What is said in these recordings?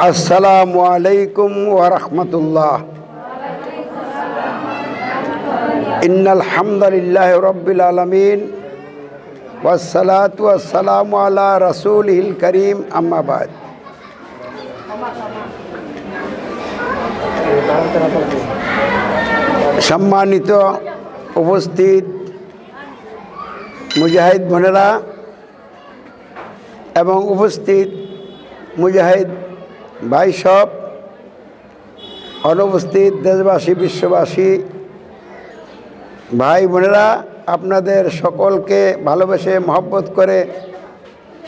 আসসালামু আলাইকুম ওরহমতুল্লাহ ইন্নাল হামদুলিল্লাহ রব্বিল আলমিন ওয়াসসালাত ওয়াসসালামু আলা রাসূলিল করিম আম্মাবাদ সম্মানিত উপস্থিত মুজাহিদ বোনেরা এবং উপস্থিত মুজাহিদ ভাই সব অনুপস্থিত দেশবাসী, বিশ্ববাসী, ভাই বোনেরা, আপনাদের সকলকে ভালোবেসে মহব্বত করে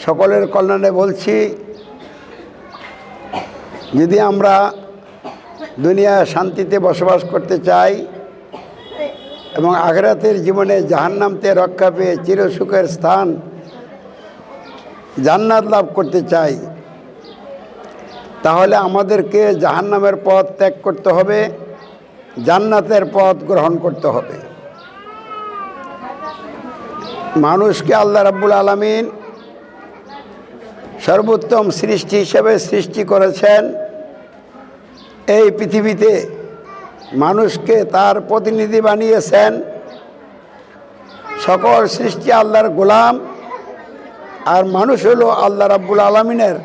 সকলের কল্যাণে বলছি, যদি আমরা দুনিয়া শান্তিতে বসবাস করতে চাই এবং আখরাতের জীবনে জাহান্নামতে রক্ষা পেয়ে চিরসুখের স্থান জান্নাত লাভ করতে চাই তাহলে আমাদেরকে জাহান্নামের পথ ত্যাগ করতে হবে, জান্নাতের পথ গ্রহণ করতে হবে। মানুষকে আল্লাহ রাব্বুল আলমিন সর্বোত্তম সৃষ্টি হিসেবে সৃষ্টি করেছেন। এই পৃথিবীতে মানুষকে তার প্রতিনিধি বানিয়েছেন। সকল সৃষ্টি আল্লাহর গোলাম, আর মানুষ হলো আল্লাহ রাব্বুল আলমিনের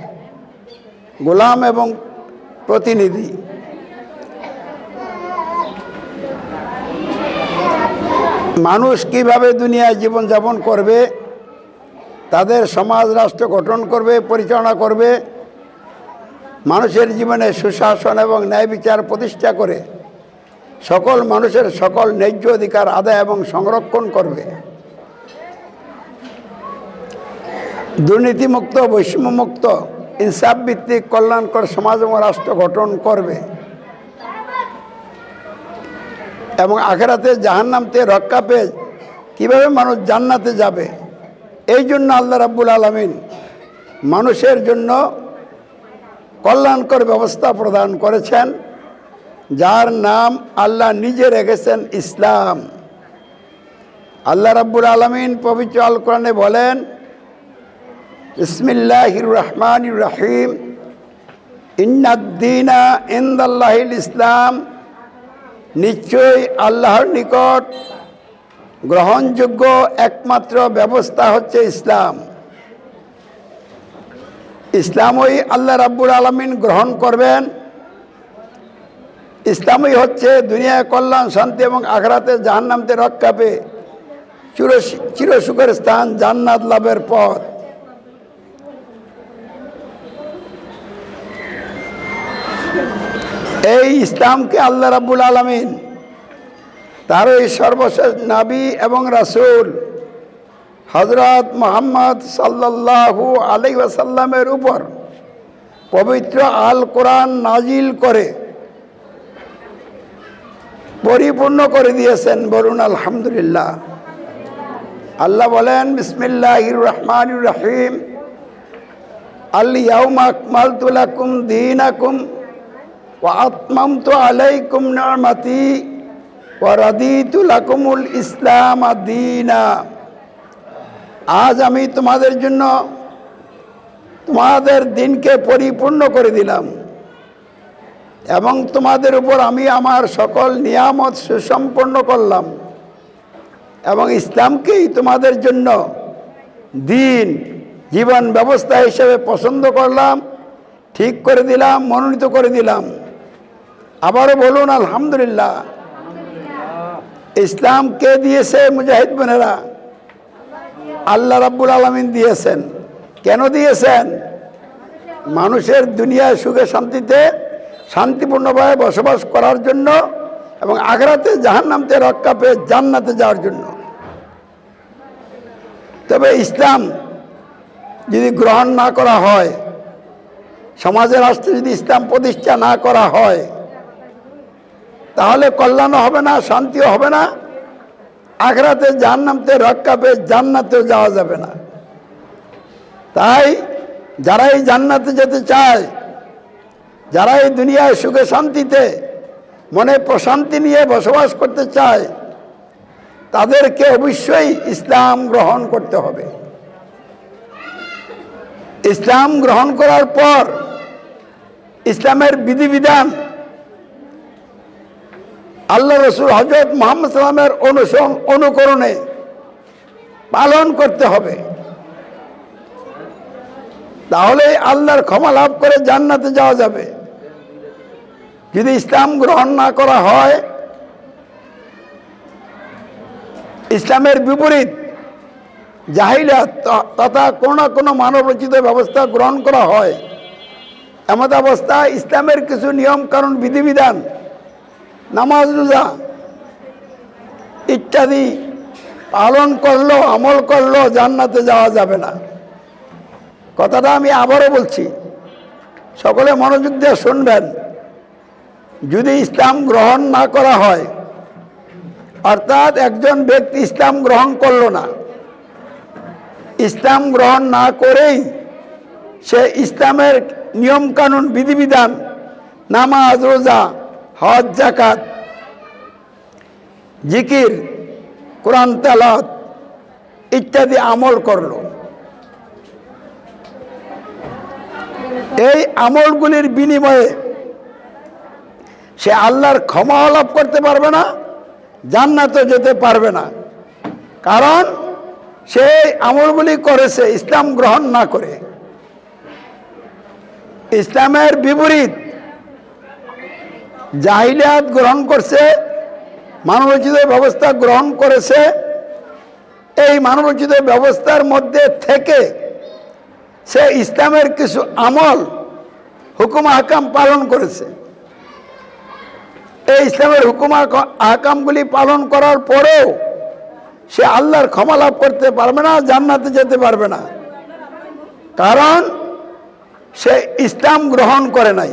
গোলাম এবং প্রতিনিধি। মানুষ কীভাবে দুনিয়ায় জীবনযাপন করবে, তাদের সমাজ রাষ্ট্র গঠন করবে, পরিচালনা করবে, মানুষের জীবনে সুশাসন এবং ন্যায় বিচার প্রতিষ্ঠা করে সকল মানুষের সকল ন্যায্য অধিকার আদায় এবং সংরক্ষণ করবে। দুর্নীতিমুক্ত, বৈষম্যমুক্ত ইনসাফ ভিত্তিক কল্যাণকর সমাজ এবং রাষ্ট্র গঠন করবে। এবং আখেরাতে জাহান্নামতে রক্ষা পেয়ে কীভাবে মানুষ জান্নাতে যাবে? এই জন্য আল্লাহ রাব্বুল আলমিন মানুষের জন্য কল্যাণকর ব্যবস্থা প্রদান করেছেন, যার নাম আল্লাহ নিজে রেখেছেন ইসলাম। আল্লাহ রাব্বুল আলমিন পবিত্র আল কোরআনে বলেন ইসমিল্লাহির রহমান রাহিম ইন্নাদ্দিনা ইন্দাল্লাহিল ইসলাম। নিশ্চয়ই আল্লাহর নিকট গ্রহণযোগ্য একমাত্র ব্যবস্থা হচ্ছে ইসলাম। ইসলামই আল্লাহ রাব্বুল আলমিন গ্রহণ করবেন। ইসলামই হচ্ছে দুনিয়ায় কল্যাণ, শান্তি এবং আখরাতে জাহান্নামতে রক্ষা পেয়ে চির চিরসুখের স্থান জান্নাত লাভের পথ। এই ইসলামকে আল্লাহ রাব্বুল আলমিন তার এই সর্বশেষ নাবি এবং রাসুল হজরত মোহাম্মদ সাল্লাল্লাহু আলাই ওয়াসাল্লামের উপর পবিত্র আল কোরআন নাজিল করে পরিপূর্ণ করে দিয়েছেন। বরুণ আলহামদুলিল্লাহ। আল্লাহ বলেন, বিসমিল্লাহির রহমান রহিম। আল্লিয়াউম আকমালতু লাকুম দীনাকুম ওয়াতমামতু দীনা। আজ আমি তোমাদের জন্য তোমাদের দিনকে পরিপূর্ণ করে দিলাম এবং তোমাদের উপর আমি আমার সকল নিয়ামত সুসম্পন্ন করলাম এবং ইসলামকেই তোমাদের জন্য দিন, জীবন ব্যবস্থা হিসেবে পছন্দ করলাম, ঠিক করে দিলাম, মনোনীত করে দিলাম। আবারও বলুন, আলহামদুলিল্লাহ। ইসলাম কে দিয়েছে, মুজাহিদ বোনেরা? আল্লাহ রাব্বুল আলমিন দিয়েছেন। কেন দিয়েছেন? মানুষের দুনিয়ায় সুখে শান্তিতে, শান্তিপূর্ণভাবে বসবাস করার জন্য এবং আগ্রাতে জাহান্নামতে রক্ষা পেয়ে জান্নাতে যাওয়ার জন্য। তবে ইসলাম যদি গ্রহণ না করা হয়, সমাজের রাষ্ট্রে যদি ইসলাম প্রতিষ্ঠা না করা হয় তাহলে কল্যাণও হবে না, শান্তিও হবে না। আখরাতে জাহান্নামতে রক্ষা পেয়ে জান্নাতেও যাওয়া যাবে না। তাই যারা এই জান্নাতে যেতে চায় যারা এই দুনিয়ায় সুখে শান্তিতে, মনে প্রশান্তি নিয়ে বসবাস করতে চায়, তাদেরকে অবশ্যই ইসলাম গ্রহণ করতে হবে। ইসলাম গ্রহণ করার পর ইসলামের বিধিবিধান আল্লাহ রসুল হজরত মোহাম্মদ সাল্লামের অনুসরণ, অনুকরণে পালন করতে হবে। তাহলে আল্লাহর ক্ষমা লাভ করে জান্নাতে যাওয়া যাবে। যদি ইসলাম গ্রহণ না করা হয়, ইসলামের বিপরীত জাহিলা তথা কোনো না কোনো মানবরচিত ব্যবস্থা গ্রহণ করা হয়। এমত অবস্থা ইসলামের কিছু নিয়ম কারণ বিধিবিধান নামাজ রোজা, ইত্যাদি পালন করল, আমল করল, জান্নাতে যাওয়া যাবে না। কথাটা আমি আবারও বলছি, সকলে মনোযোগ দিয়ে শুনবেন। যদি ইসলাম গ্রহণ না করা হয়, অর্থাৎ একজন ব্যক্তি ইসলাম গ্রহণ করল না, ইসলাম গ্রহণ না করেই সে ইসলামের নিয়মকানুন, বিধিবিধান, নামাজ, রোজা হজ জাকাত জিকির, কোরআন তালাত ইত্যাদি আমল করল। এই আমলগুলির বিনিময়ে সে আল্লাহর ক্ষমা লাভ করতে পারবে না, জান্নাতে যেতে পারবে না। কারণ সে আমলগুলি করেছে ইসলাম গ্রহণ না করে। ইসলামের বিপরীত জাহিলিয়াত গ্রহণ করছে মানবরচিত ব্যবস্থা গ্রহণ করেছে, এই মানবরচিত ব্যবস্থার মধ্যে থেকে সে ইসলামের কিছু আমল, হুকুম আহকাম পালন করেছে। এই ইসলামের হুকুম আহকামগুলি পালন করার পরেও সে আল্লাহর ক্ষমা লাভ করতে পারবে না, জান্নাতে যেতে পারবে না। কারণ সে ইসলাম গ্রহণ করে নাই।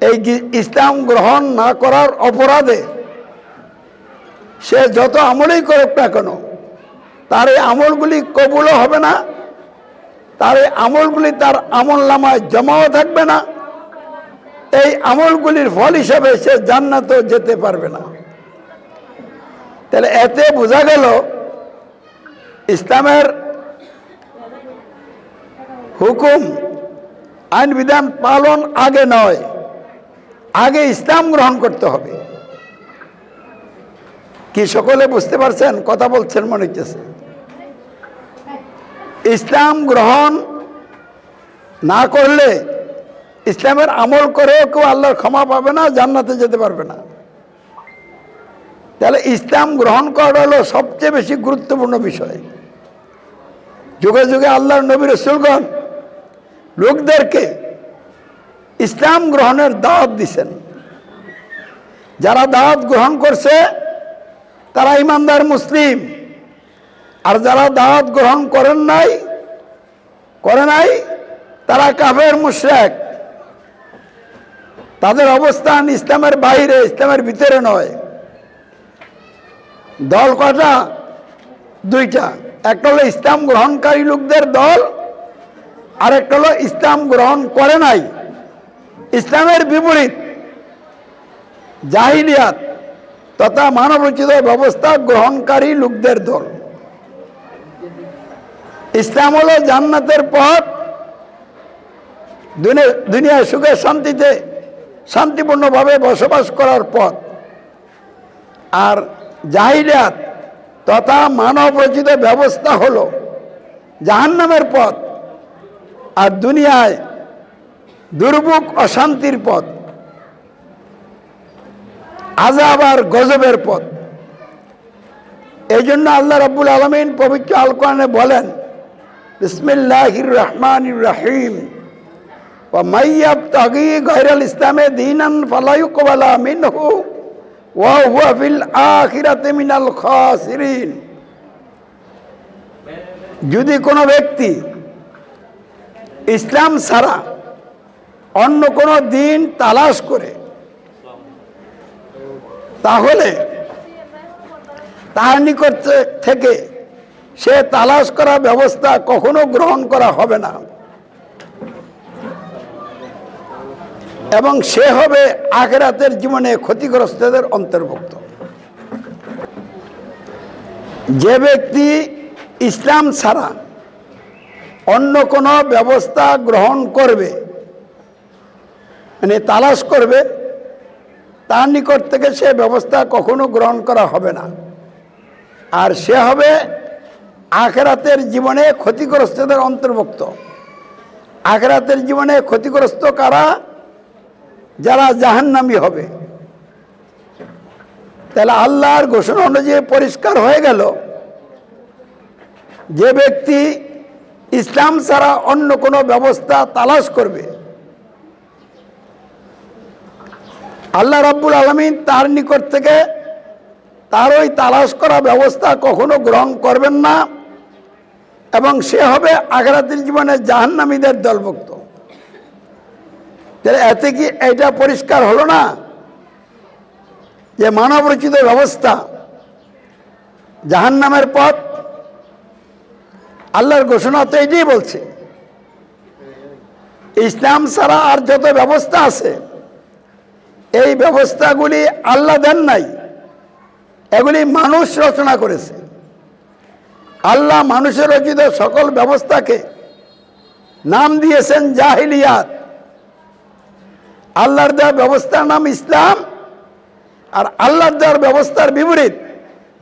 এই ইসলাম গ্রহণ না করার অপরাধে সে যত আমলই করুক না কেন, তার এই আমলগুলি কবুলও হবে না, তার এই আমলগুলি তার আমল নামায় জমাও থাকবে না, এই আমলগুলির ফল হিসাবে সে জান্নাতও যেতে পারবে না। তাহলে এতে বোঝা গেল ইসলামের হুকুম, আইন বিধান পালন আগে নয়। আগে ইসলাম গ্রহণ করতে হবে। কি সকলে বুঝতে পারছেন? কথা বলছেন মনে হচ্ছে ইসলাম গ্রহণ না করলে ইসলামের আমল করেও কেউ আল্লাহর ক্ষমা পাবে না, জান্নাতে যেতে পারবে না। তাহলে ইসলাম গ্রহণ করা হলো সবচেয়ে বেশি গুরুত্বপূর্ণ বিষয়। যুগে যুগে আল্লাহর নবী রসুলগণ লোকদেরকে ইসলাম গ্রহণের দাওয়াত দিছেন। যারা দাওয়াত গ্রহণ করছে, তারা ইমানদার মুসলিম। আর যারা দাওয়াত গ্রহণ করেন নাই, করে নাই, তারা কাফের মুশরেক। তাদের অবস্থান ইসলামের বাইরে, ইসলামের ভিতরে নয়। দল কটা দুইটা। একটা হলো ইসলাম গ্রহণকারী লোকদের দল আর একটা হলো ইসলাম গ্রহণ করে নাই। ইসলামের বিপরীত। জাহিলিয়াত তথা মানবরচিত ব্যবস্থা গ্রহণকারী লোকদের দল। ইসলাম হলো জান্নাতের পথ। দুনিয়ায় সুখে শান্তিতে, শান্তিপূর্ণভাবে বসবাস করার পথ। আর জাহিলিয়াত তথা মানব রচিত ব্যবস্থা হলো জাহান্নামের পথ। আর দুনিয়ায় দুর্ভোগ, অশান্তির পথ। আজাব আর গজবের পথ। এই জন্য আল্লাহ রাব্বুল আলমিন পবিত্র আল কোরআনে বলেন, বিসমিল্লাহির রহমানির রহিম। তাগি গৈরাল ওয়া যদি কোনো ব্যক্তি ইসলাম ছাড়া অন্য কোনো দিন তালাশ করে। তাহলে তার নিকট থেকে সে তালাশ করা ব্যবস্থা কখনো গ্রহণ করা হবে না। এবং সে হবে আখেরাতের জীবনে ক্ষতিগ্রস্তদের অন্তর্ভুক্ত। যে ব্যক্তি ইসলাম ছাড়া অন্য কোনো ব্যবস্থা গ্রহণ করবে মানে তালাশ করবে, তার নিকট থেকে সে ব্যবস্থা কখনো গ্রহণ করা হবে না। আর সে হবে আখেরাতের জীবনে ক্ষতিগ্রস্তদের অন্তর্ভুক্ত। আখেরাতের জীবনে ক্ষতিগ্রস্ত কারা? যারা জাহান্নামী হবে। তাহলে আল্লাহর ঘোষণা অনুযায়ী পরিষ্কার হয়ে গেল যে ব্যক্তি ইসলাম ছাড়া অন্য কোনো ব্যবস্থা তালাশ করবে। আল্লাহ রাব্বুল আলমিন তার নিকট থেকে তার ওই তালাশ করা ব্যবস্থা কখনো গ্রহণ করবেন না এবং সে হবে আখরাতের জীবনে জাহান্নামীদের দলভুক্ত। এতে কি এটা পরিষ্কার হলো না? যে মানব রচিত ব্যবস্থা জাহান্নামের পথ আল্লাহর ঘোষণা তো এটাই বলছে। ইসলাম ছাড়া আর যত ব্যবস্থা আছে এই ব্যবস্থাগুলি আল্লাহ দেন নাই। এগুলি মানুষ রচনা করেছে। আল্লাহ মানুষের রচিত সকল ব্যবস্থাকে নাম দিয়েছেন জাহিলিয়াত। আল্লাহর দেওয়া ব্যবস্থার নাম ইসলাম আর আল্লাহর দেওয়ার ব্যবস্থার বিপরীত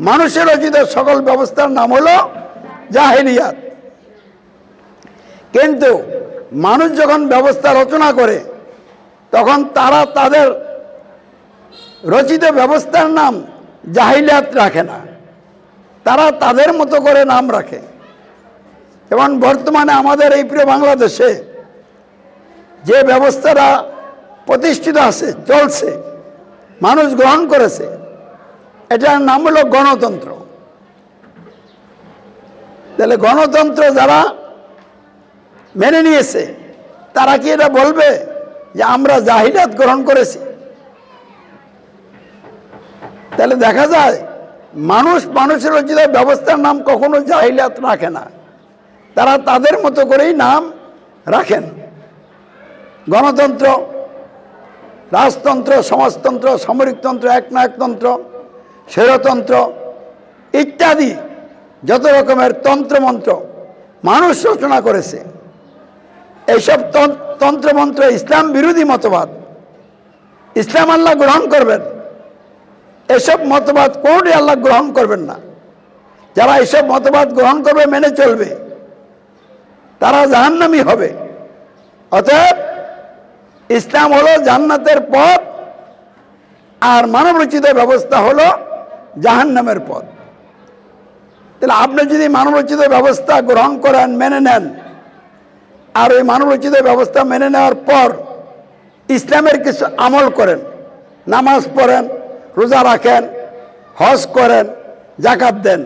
মানুষের রচিত সকল ব্যবস্থার নাম হলো জাহিলিয়াত। কিন্তু মানুষ যখন ব্যবস্থা রচনা করে, তখন তারা তাদের রচিত ব্যবস্থার নাম জাহিলিয়াত রাখে না। তারা তাদের মতো করে নাম রাখে। যেমন বর্তমানে আমাদের এই প্রিয় বাংলাদেশে যে ব্যবস্থাটা প্রতিষ্ঠিত আছে, চলছে, মানুষ গ্রহণ করেছে, এটার নাম হলো গণতন্ত্র। তাহলে গণতন্ত্র যারা মেনে নিয়েছে, তারা কি এটা বলবে যে আমরা জাহিরাত গ্রহণ করেছি? তাহলে দেখা যায়, মানুষ মানুষের রচিত ব্যবস্থার নাম কখনো জাহিলাত রাখে না। তারা তাদের মতো করেই নাম রাখেন। গণতন্ত্র, রাজতন্ত্র, সমাজতন্ত্র সামরিকতন্ত্র একনায়কতন্ত্র স্বৈরতন্ত্র ইত্যাদি যত রকমের তন্ত্রমন্ত্র মানুষ রচনা করেছে। এইসব তন- তন্ত্রমন্ত্র ইসলাম বিরোধী মতবাদ। ইসলাম আল্লাহ গ্রহণ করবেন। এসব মতবাদ কোনটি আল্লাহ গ্রহণ করবেন না। যারা এসব মতবাদ গ্রহণ করবে, মেনে চলবে, তারা জাহান্নামী হবে। অতএব ইসলাম হলো জান্নাতের পথ, আর মানব রচিত ব্যবস্থা হলো জাহান্নামের পথ। তাহলে আপনি যদি মানব রচিত ব্যবস্থা গ্রহণ করেন, মেনে নেন, আর ওই মানব রচিত ব্যবস্থা মেনে নেওয়ার পর ইসলামের কিছু আমল করেন, নামাজ পড়েন রোজা রাখেন, হজ করেন জাকাত দেন।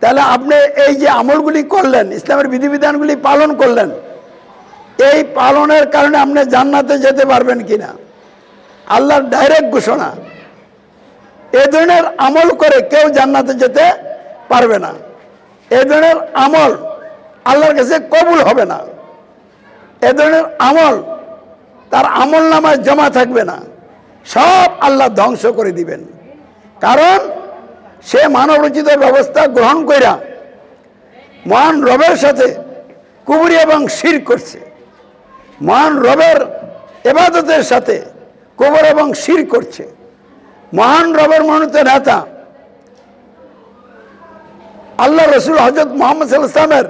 তাহলে আপনি এই যে আমলগুলি করলেন, ইসলামের বিধিবিধানগুলি পালন করলেন, এই পালনের কারণে আপনি জান্নাতে যেতে পারবেন কিনা? আল্লাহর ডাইরেক্ট ঘোষণা। এ ধরনের আমল করে কেউ জান্নাতে যেতে পারবে না। এ ধরনের আমল আল্লাহর কাছে কবুল হবে না। এ ধরনের আমল তার আমল নামায় জমা থাকবে না। সব আল্লাহ ধ্বংস করে দিবেন। কারণ সে মানব রচিত ব্যবস্থা গ্রহণ কইরা মহান রবের সাথে কুবুরি এবং শির করছে। মহান রবের এবাদতের সাথে কবর এবং শির করছে। মহান রবের মনোনীত নেতা আল্লাহ রসুল হজরত মোহাম্মদ ইসলামের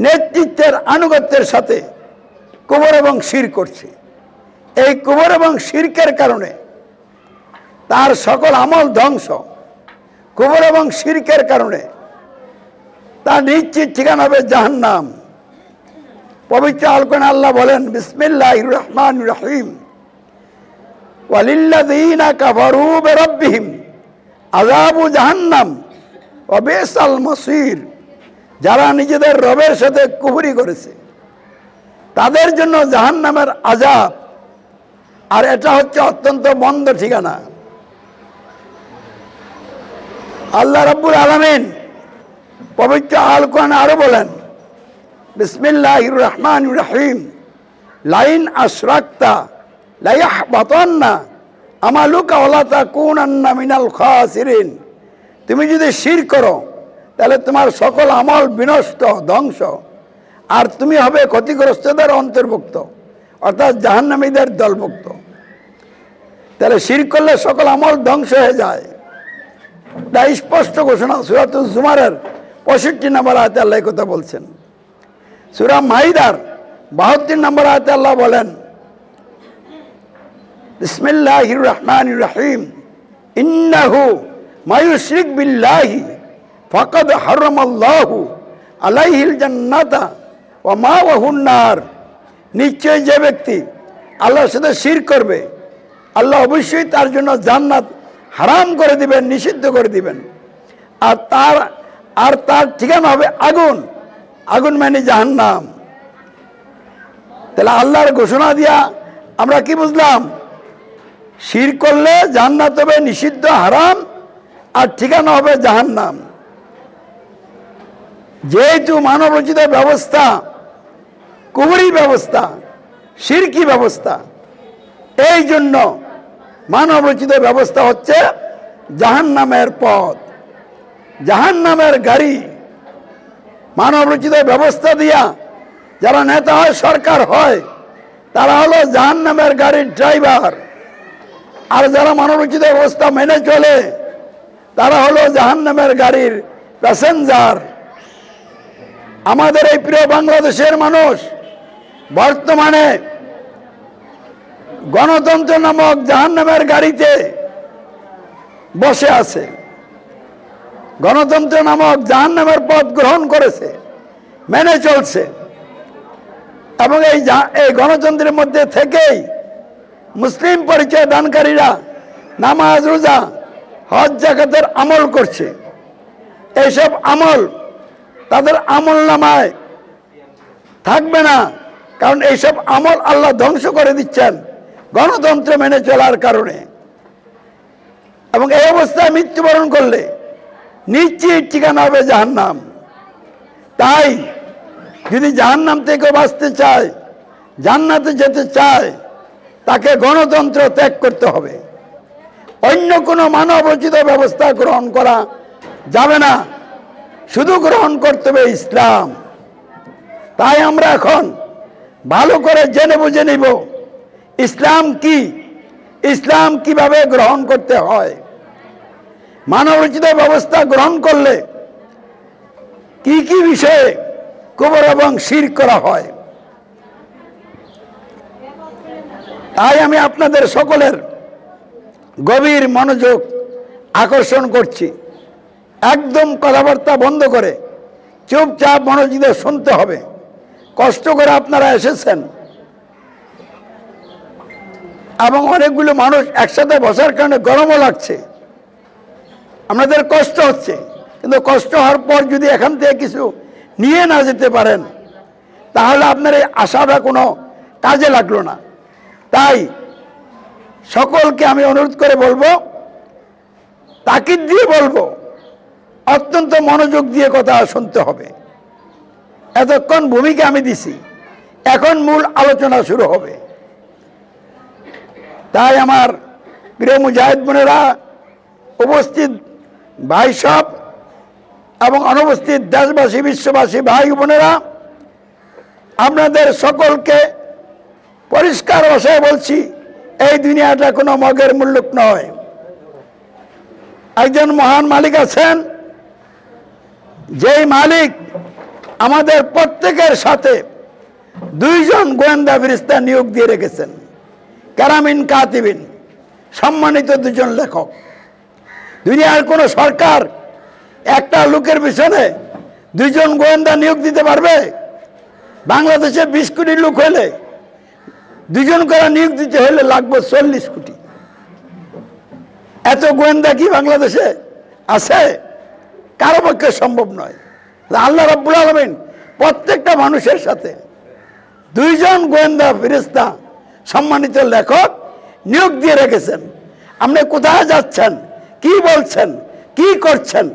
নেতৃত্বের আনুগত্যের সাথে কবর এবং শির করছে। এই কুবর এবং শিরকের কারণে তার সকল আমল ধ্বংস। কুবর এবং শিরকের কারণে তার নিশ্চিত ঠিকানা হবে জাহান্নাম। পবিত্র আলকন আল্লাহ বলেন বিসমিল্লাহ রহমান রহিম। ওয়ালিল্লাযীনা কাফারু আযাবু জাহান্নাম। ওয়া বিসাল মসির। যারা নিজেদের রবের সাথে কুফরি করেছে, তাদের জন্য জাহান্নামের আজাব আর এটা হচ্ছে অত্যন্ত মন্দ ঠিকানা। আল্লাহ রাব্বুল আলামিন পবিত্র আল কোরআনে আরও বলেন বিসমিল্লাহ রহমানির রহিম, লাইন আশরাকতা লাইহবাতান্না আমালুকা ওয়ালা তাকুনান্না মিনাল খাসিরিন। তুমি যদি শির করো, তাহলে তোমার সকল আমল বিনষ্ট, ধ্বংস। আর তুমি হবে ক্ষতিগ্রস্তদের অন্তর্ভুক্ত, অর্থাৎ জাহান্নামীদের দলভুক্ত। তাহলে শির করলে সকল আমল ধ্বংস হয়ে যায়। এটা স্পষ্ট ঘোষণা সুরাতুল জুমারের পঁয়ষট্টি নম্বর আয়তে আল্লাহ কথা বলছেন। সুরা মাইদার বাহাত্তর নম্বর আয়তে আল্লাহ বলেন, বিসমিল্লাহির রহমানির রহিম, ইন্নাহু মায়ুশরিক বিল্লাহি, ফাকাদ হারামাল্লাহু আলাইহিল জান্নাতা ওয়া মাওয়াহুন নার। নিশ্চয় যে ব্যক্তি আল্লাহর সাথে শির করবে আল্লাহ অবশ্যই তার জন্য জান্নাত হারাম করে দিবেন, নিষিদ্ধ করে দিবেন। আর তার আর তার ঠিকানা হবে আগুন। আগুন মানে জাহান্নাম। তাহলে আল্লাহর ঘোষণা দিয়া আমরা কি বুঝলাম? শির করলে জান্নাত হবে, নিষিদ্ধ হারাম, আর ঠিকানা হবে জাহান্নাম। যেহেতু মানব রচিত ব্যবস্থা, কুবরি ব্যবস্থা, শিরকি ব্যবস্থা, এই জন্য মানব রচিত ব্যবস্থা হচ্ছে জাহান্নামের পথ। জাহান্নামের গাড়ি। মানব রচিত ব্যবস্থা দিয়া যারা নেতা হয়, সরকার হয়, তারা হলো জাহান্নামের গাড়ির ড্রাইভার। আর যারা মানবরচিত ব্যবস্থা মেনে চলে, তারা হলো জাহান্নামের গাড়ির প্যাসেঞ্জার। আমাদের এই প্রিয় বাংলাদেশের মানুষ বর্তমানে গণতন্ত্র নামক জাহান্নামের গাড়িতে বসে আছে। গণতন্ত্র নামক জাহান্নামের পথ গ্রহণ করেছে, মেনে চলছে। এবং এই এই গণতন্ত্রের মধ্যে থেকেই মুসলিম পরিচয় দানকারীরা নামাজ, রোজা, হজ, জাকাতের আমল করছে। এইসব আমল তাদের আমল নামায় থাকবে না, কারণ এইসব আমল আল্লাহ ধ্বংস করে দিচ্ছেন। গণতন্ত্র মেনে চলার কারণে। এবং এই অবস্থায় মৃত্যুবরণ করলে নিশ্চিত ঠিকানা হবে জাহান্নাম। তাই যদি জাহান্নাম থেকে বাঁচতে চায়, জান্নাতে যেতে চায়, তাকে গণতন্ত্র ত্যাগ করতে হবে। অন্য কোনো মানব রচিত ব্যবস্থা গ্রহণ করা যাবে না। শুধু গ্রহণ করতে হবে ইসলাম। তাই আমরা এখন ভালো করে জেনে বুঝে নিব ইসলাম কি? ইসলাম কীভাবে গ্রহণ করতে হয়? মানব রচিত ব্যবস্থা গ্রহণ করলে কি কি বিষয়ে কবর এবং শির করা হয়? তাই আমি আপনাদের সকলের গভীর মনোযোগ আকর্ষণ করছি। একদম কথাবার্তা বন্ধ করে চুপচাপ মনোযোগে শুনতে হবে। কষ্ট করে আপনারা এসেছেন। এবং অনেকগুলো মানুষ একসাথে বসার কারণে গরমও লাগছে। আপনাদের কষ্ট হচ্ছে। কিন্তু কষ্ট হওয়ার পর যদি এখান থেকে কিছু নিয়ে না যেতে পারেন, তাহলে আপনার এই আশাটা কোনো কাজে লাগল না। তাই সকলকে আমি অনুরোধ করে বলব, তাকিদ দিয়ে বলব, অত্যন্ত মনোযোগ দিয়ে কথা শুনতে হবে। এতক্ষণ ভূমিকা আমি দিছি। এখন মূল আলোচনা শুরু হবে। তাই আমার প্রিয় মুজাহিদ বোনেরা উপস্থিত ভাই সব এবং অনুপস্থিত দেশবাসী, বিশ্ববাসী ভাই বোনেরা, আপনাদের সকলকে পরিষ্কার ভাষায় বলছি, এই দুনিয়াটা কোনো মগের মূল্যক নয়। একজন মহান মালিক আছেন, যেই মালিক আমাদের প্রত্যেকের সাথে দুইজন গোয়েন্দা ফিরিস্তা নিয়োগ দিয়ে রেখেছেন। কারামিন কাতিবিন, সম্মানিত দুজন লেখক। দুনিয়ার কোনো সরকার একটা লোকের পিছনে দুইজন গোয়েন্দা নিয়োগ দিতে পারবে? বাংলাদেশে বিশ কোটি লোক হলে দুজন করে নিয়োগ দিতে হলে লাগবে চল্লিশ কোটি। এত গোয়েন্দা কি বাংলাদেশে আছে? কারও পক্ষে সম্ভব নয়। আল্লাহ রব্বুল আলমিন প্রত্যেকটা মানুষের সাথে দুইজন গোয়েন্দা ফেরেস্তা সম্মানিত লেখক নিয়োগ দিয়ে রেখেছেন। আপনি কোথায় যাচ্ছেন? কি বলছেন? কি করছেন?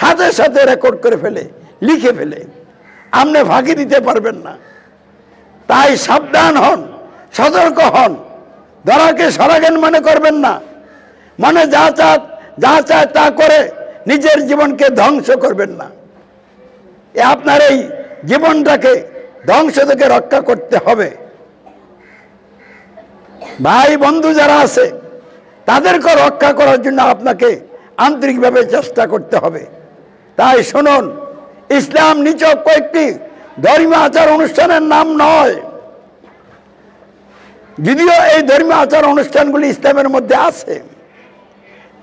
সাথে সাথে রেকর্ড করে ফেলে, লিখে ফেলে। আপনি ফাঁকি দিতে পারবেন না। তাই সাবধান হন, সতর্ক হন। ধরাকে সরাগেন মনে করবেন না। মনে যা চা, যা চায় তা করে নিজের জীবনকে ধ্বংস করবেন না। আপনার এই জীবনটাকে ধ্বংস থেকে রক্ষা করতে হবে। ভাই, বন্ধু যারা আছে, তাদেরকে রক্ষা করার জন্য আপনাকে আন্তরিকভাবে চেষ্টা করতে হবে। তাই শুনুন, ইসলাম নিচক কয়েকটি ধর্মীয় আচার অনুষ্ঠানের নাম নয়। যদিও এই ধর্মীয় আচার অনুষ্ঠানগুলি ইসলামের মধ্যে আছে।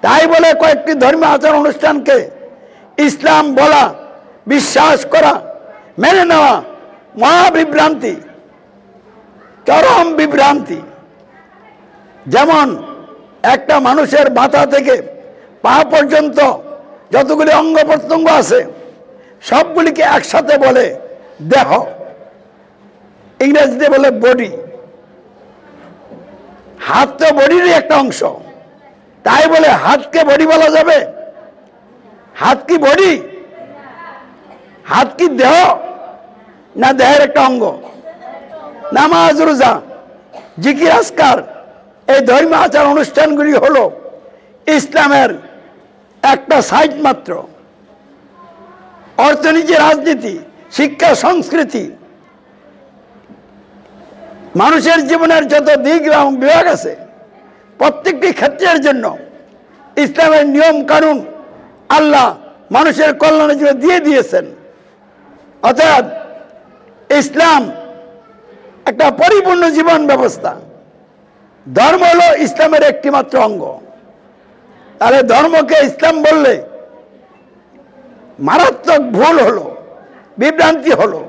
তাই বলে কয়েকটি ধর্মীয় আচার অনুষ্ঠানকে ইসলাম বলা, বিশ্বাস করা, মেনে নেওয়া মহাবিভ্রান্তি, চরম বিভ্রান্তি। যেমন একটা মানুষের মাথা থেকে পা পর্যন্ত যতগুলি অঙ্গ প্রত্যঙ্গ আছে, সবগুলিকে একসাথে বলে দেহ। ইংরেজিতে বলে বডি হাত তো বডিরই একটা অংশ। তাই বলে হাতকে বডি বলা যাবে। হাত কি বডি হাত কি দেহ? না দেহের একটা অঙ্গ। নামাজ রোজা, জিকির আসকার এই ধর্মীয় আচার অনুষ্ঠানগুলি হল ইসলামের একটা সাইড মাত্র। অর্থনীতি, রাজনীতি, শিক্ষা, সংস্কৃতি। মানুষের জীবনের যত দিক এবং বিভাগ আছে, প্রত্যেকটি ক্ষেত্রের জন্য ইসলামের নিয়ম কানুন আল্লাহ মানুষের কল্যাণের জন্য দিয়ে দিয়েছেন। অর্থাৎ ইসলাম একটা পরিপূর্ণ জীবন ব্যবস্থা। ধর্ম হলো ইসলামের একটি মাত্র অঙ্গ। তাহলে ধর্মকে ইসলাম বললে মারাত্মক ভুল হলো, বিভ্রান্তি হলো।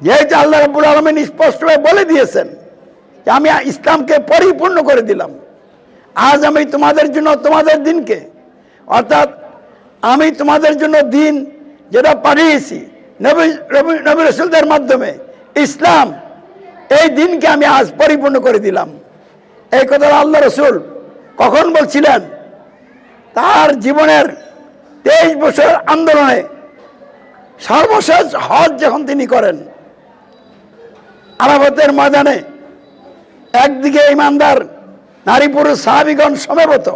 যেহেতু আল্লাহ রাবুল আলমিন স্পষ্টভাবে বলে দিয়েছেন যে আমি ইসলামকে পরিপূর্ণ করে দিলাম। আজ আমি তোমাদের জন্য তোমাদের দিনকে, অর্থাৎ আমি তোমাদের জন্য দিন যেটা পাঠিয়েছি নবী নবী রসুলদের মাধ্যমে, ইসলাম এই দিনকে আমি আজ পরিপূর্ণ করে দিলাম। এই কথা আল্লাহ রসুল। কখন বলছিলেন? তার জীবনের তেইশ বছরের আন্দোলনে সর্বশেষ হজ যখন তিনি করেন, আরাফতের ময়দানে একদিকে ইমানদার নারী পুরুষ সাহাবিগণ সমবেত,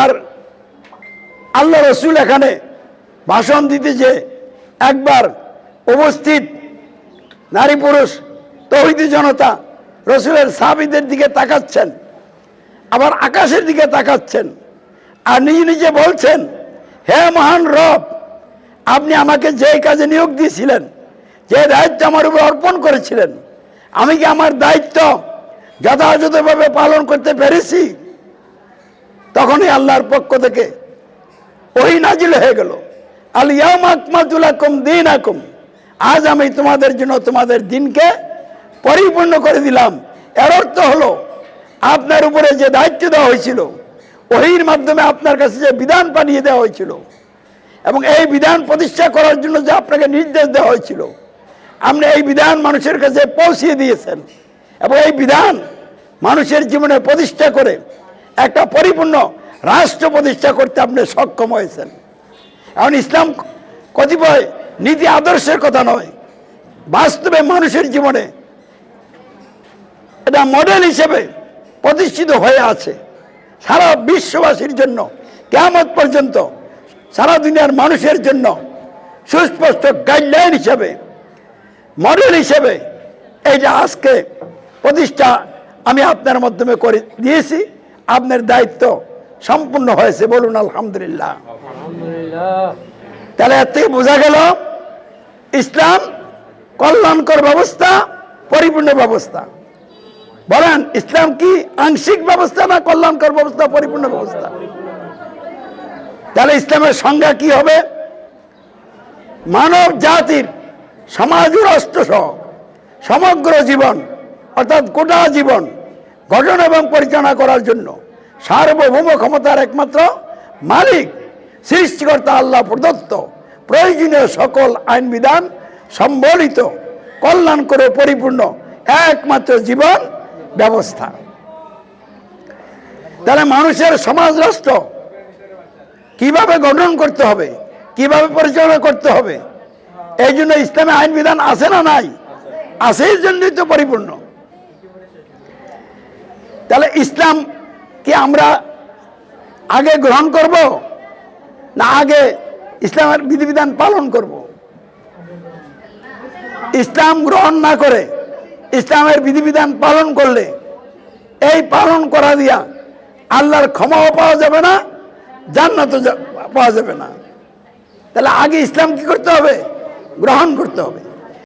আর আল্লাহ রসুল এখানে ভাষণ দিতে যে একবার উপস্থিত নারী পুরুষ তহিদি জনতা রসুলের সাহাবিদের দিকে তাকাচ্ছেন, আবার আকাশের দিকে তাকাচ্ছেন, আর নিজে নিজে বলছেন, হে মহান রব, আপনি আমাকে যে কাজে নিয়োগ দিয়েছিলেন, যে দায়িত্ব আমার উপর অর্পণ করেছিলেন, আমি কি আমার দায়িত্ব যথাযথভাবে পালন করতে পেরেছি? তখনই আল্লাহর পক্ষ থেকে ওই নাজিল হয়ে গেল আলিয়াম আকমাতুল আকুম দিন আকুম আজ আমি তোমাদের জন্য তোমাদের দিনকে পরিপূর্ণ করে দিলাম। এর অর্থ হলো, আপনার উপরে যে দায়িত্ব দেওয়া হয়েছিল, ওহির মাধ্যমে আপনার কাছে যে বিধান পাঠিয়ে দেওয়া হয়েছিল, এবং এই বিধান প্রতিষ্ঠা করার জন্য যে আপনাকে নির্দেশ দেওয়া হয়েছিল, আপনি এই বিধান মানুষের কাছে পৌঁছিয়ে দিয়েছেন। এবং এই বিধান মানুষের জীবনে প্রতিষ্ঠা করে একটা পরিপূর্ণ রাষ্ট্র প্রতিষ্ঠা করতে আপনি সক্ষম হয়েছেন। এখন ইসলাম কতিপয় নীতি আদর্শের কথা নয়, বাস্তবে মানুষের জীবনে এটা মডেল হিসেবে প্রতিষ্ঠিত হয়ে আছে। সারা বিশ্ববাসীর জন্য কেমন পর্যন্ত সারা দুনিয়ার মানুষের জন্য সুস্পষ্ট গাইডলাইন হিসেবে মডেল হিসেবে এইটা আজকে প্রতিষ্ঠা আমি আপনার মাধ্যমে করে দিয়েছি। আপনার দায়িত্ব সম্পূর্ণ হয়েছে, বলুন আলহামদুলিল্লাহ। তাহলে এর থেকে বোঝা গেল, ইসলাম কল্যাণকর ব্যবস্থা, পরিপূর্ণ ব্যবস্থা। বলেন, ইসলাম কি আংশিক ব্যবস্থা না কল্যাণকর ব্যবস্থা, পরিপূর্ণ ব্যবস্থা? তাহলে ইসলামের সংজ্ঞা কি হবে? মানব জাতির সমাজ ও সহ সমগ্র জীবন, অর্থাৎ গোটা জীবন, গঠন এবং পরিচালনা করার জন্য সার্বভৌম ক্ষমতার একমাত্র মালিক, সৃষ্টিকর্তা আল্লাহ প্রদত্ত প্রয়োজনীয় সকল আইন বিধান সম্বলিত কল্যাণ করে পরিপূর্ণ একমাত্র জীবন ব্যবস্থা। তাহলে মানুষের সমাজ রাষ্ট্র কীভাবে গঠন করতে হবে, কীভাবে পরিচালনা করতে হবে, এই জন্য ইসলামে আইন বিধান আছে না নাই? আছে এই জন্যই তো পরিপূর্ণ। তাহলে ইসলাম কি আমরা আগে গ্রহণ করব, না আগে ইসলামের বিধিবিধান পালন করব? ইসলাম গ্রহণ না করে ইসলামের বিধিবিধান পালন করলে, এই পালন করা দিয়া আল্লাহর ক্ষমাও পাওয়া যাবে না, জান্নাতও পাওয়া যাবে না। তাহলে আগে ইসলাম কি করতে হবে? গ্রহণ করতে হবে।